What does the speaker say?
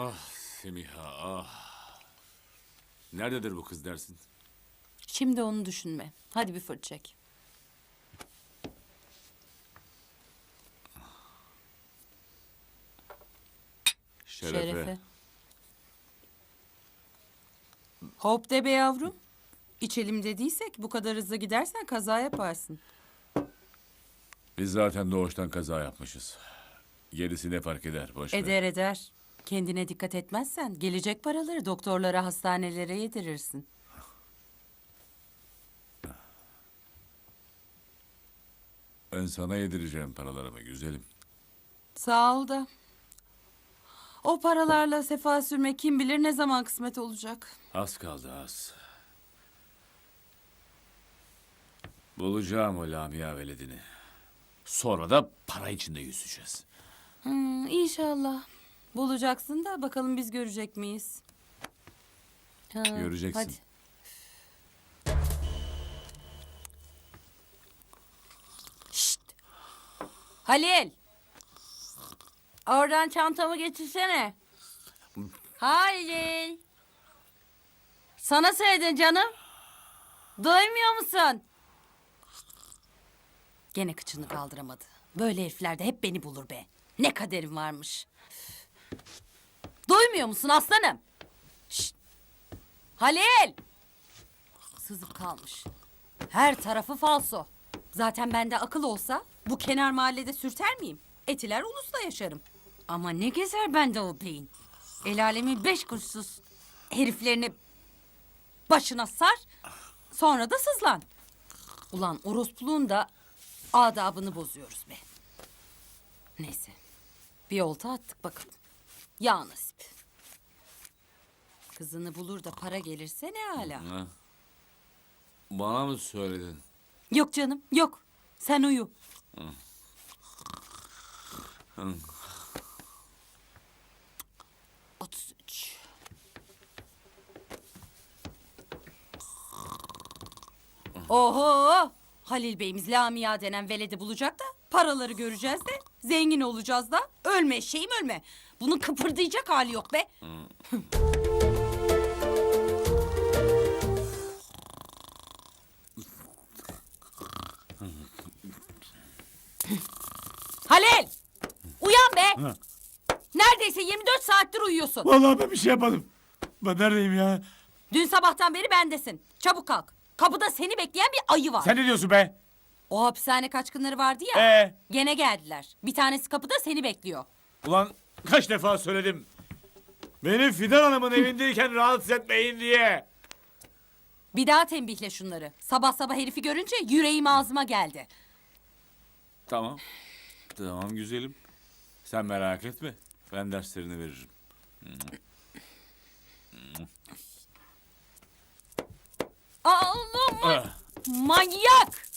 Ah Semiha ah. Nerededir bu kız dersin? Şimdi onu düşünme. Hadi bir fırt çek. Şerefe. Şerefe. Hop de be yavrum. İçelim dediysek bu kadar hızlı gidersen kaza yaparsın. Biz zaten doğuştan kaza yapmışız. Gerisi ne fark eder boş ver. Eder eder. Kendine dikkat etmezsen gelecek paraları doktorlara, hastanelere yedirirsin. Ben sana yedireceğim paralarımı güzelim. Sağ ol da. O paralarla sefa sürmek kim bilir ne zaman kısmet olacak. Az kaldı az. Bulacağım o Lamia veledini. Sonra da para içinde yüzeceğiz. Hmm, inşallah. Bulacaksın da bakalım biz görecek miyiz? Ha, Göreceksin. Hadi. Şşt. Halil. Oradan çantamı getirsene. Halil. Sana söyledin canım. Duymuyor musun? Gene kıçını kaldıramadı. Böyle herifler de hep beni bulur be. Ne kaderim varmış. Duymuyor musun aslanım? Şşt. Halil! Sızıp kalmış. Her tarafı falso. Zaten bende akıl olsa bu kenar mahallede sürter miyim? Etiler ulusta yaşarım. Ama ne gezer bende o beyin. El alemin beş kuruşsuz heriflerini başına sar. Sonra da sızlan. Ulan orospuluğun da adabını bozuyoruz be. Neyse. Bir olta attık bakalım. Ya nasip. Kızını bulur da para gelirse ne hala. Ha? Bana mı söyledin? Yok canım yok. Sen uyu. Otuz üç. Oho! Halil Bey'imiz Lamia denen veledi bulacak da paraları göreceğiz de zengin olacağız da ölme şeyim ölme. Bunun kıpırdayacak hali yok be. Halil! Uyan be! Neredeyse 24 saattir uyuyorsun. Vallahi ben bir şey yapmadım. Ben neredeyim ya? Dün sabahtan beri bendesin. Çabuk kalk. Kapıda seni bekleyen bir ayı var. Sen ne diyorsun be? O hapishane kaçkınları vardı ya. Ee? Gene geldiler. Bir tanesi kapıda seni bekliyor. Ulan kaç defa söyledim. Beni Fidan Hanım'ın evindeyken rahatsız etmeyin diye. Bir daha tembihle şunları. Sabah sabah herifi görünce yüreğim ağzıma geldi. Tamam. Tamam güzelim. Sen merak etme. Ben derslerini veririm. Allah'ım Ah, manyak!